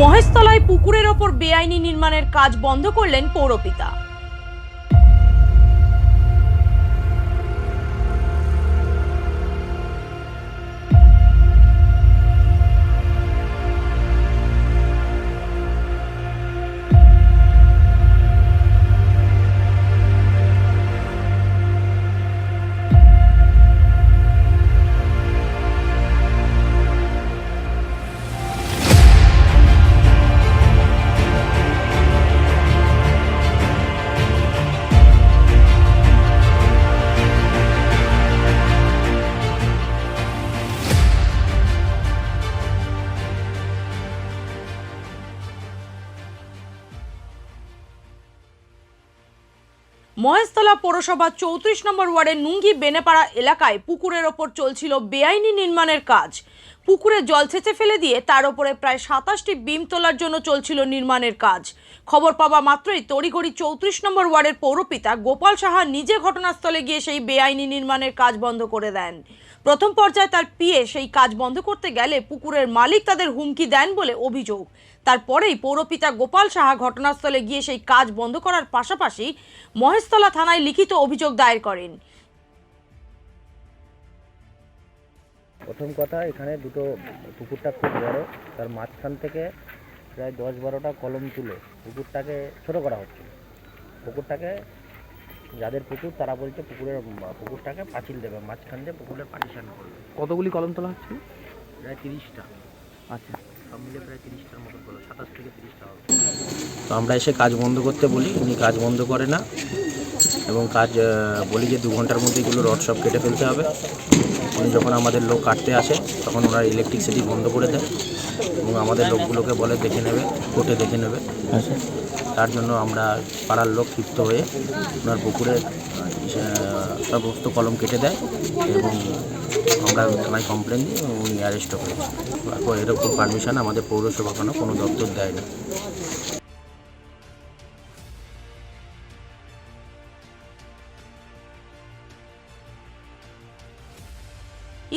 মহেশতলায় পুকুরের ওপর বেআইনি নির্মাণের কাজ বন্ধ করলেন পৌরপিতা। মহেশতলা পৌরসভা চৌত্রিশ নম্বর ওয়ার্ডের নুঙ্গি বেনেপাড়া এলাকায় পুকুরের ওপর চলছিল বেআইনি নির্মাণের কাজ। পুকুরে জল ছেঁচে ফেলে দিয়ে তার ওপরে প্রায় সাতাশটি বিম তোলার জন্য চলছিল নির্মাণের কাজ। খবর পাওয়া মাত্রই তড়িঘড়ি চৌত্রিশ নম্বর ওয়ার্ডের পৌরপিতা গোপাল সাহা নিজে ঘটনাস্থলে গিয়ে সেই বেআইনি নির্মাণের কাজ বন্ধ করে দেন। প্রথম পর্যায়ে তার পিএ সেই কাজ বন্ধ করতে গেলে পুকুরের মালিক তাদের হুমকি দেন বলে অভিযোগ। তারপরেই পৌরপিতা গোপাল সাহা ঘটনাস্থলে গিয়ে সেই কাজ বন্ধ করার পাশাপাশি মহেশতলা থানায় লিখিত অভিযোগ দায়ের করেন। প্রথম কথা এখানে দুটো পুকুরটা খুব বড়। তার মাঝখান থেকে প্রায় দশ বারোটা কলম তুলে পুকুরটাকে ছোটো করা হচ্ছে। পুকুরটাকে যাদের পুকুর তারা বলছে পুকুরের পুকুরটাকে পাঁচিল দেবে। মাঝখান দিয়ে পুকুরের পার্টিশন করবে। কতগুলি কলম তোলা হচ্ছে? প্রায় তিরিশটা। আচ্ছা। তো আমরা এসে কাজ বন্ধ করতে বলি উনি কাজ বন্ধ করে না। এবং কাজ বলি যে দু ঘণ্টার মধ্যে এগুলো রড সব কেটে ফেলতে হবে। উনি যখন আমাদের লোক কাটতে আসে, তখন ওরা ইলেকট্রিসিটি বন্ধ করে দেয়। এবং আমাদের লোকগুলোকে বলে দেখে নেবে, কোর্টে দেখে নেবে। তার জন্য আমরা পাড়ার লোক ক্ষিপ্ত হয়ে ওনার পুকুরে সমস্ত কলম কেটে দেয় এবং আমরা থানায় কমপ্লেন দিই উনি অ্যারেস্টও করেছি এরকম পারমিশন আমাদের পৌরসভা কোনো কোনো দপ্তর দেয়নি।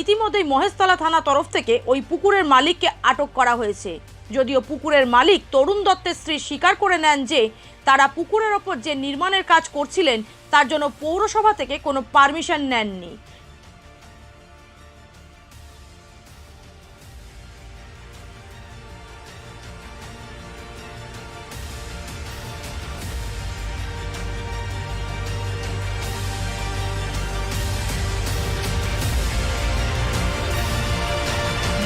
ইতিমধ্যেই মহেশতলা থানা তরফ থেকে ওই পুকুরের মালিককে আটক করা হয়েছে। যদিও পুকুরের মালিক তরুণ দত্তের স্ত্রী স্বীকার করে নেন যে, তারা পুকুরের ওপর যে নির্মাণের কাজ করছিলেন, তার জন্য পৌরসভা থেকে কোনো পারমিশন নেননি।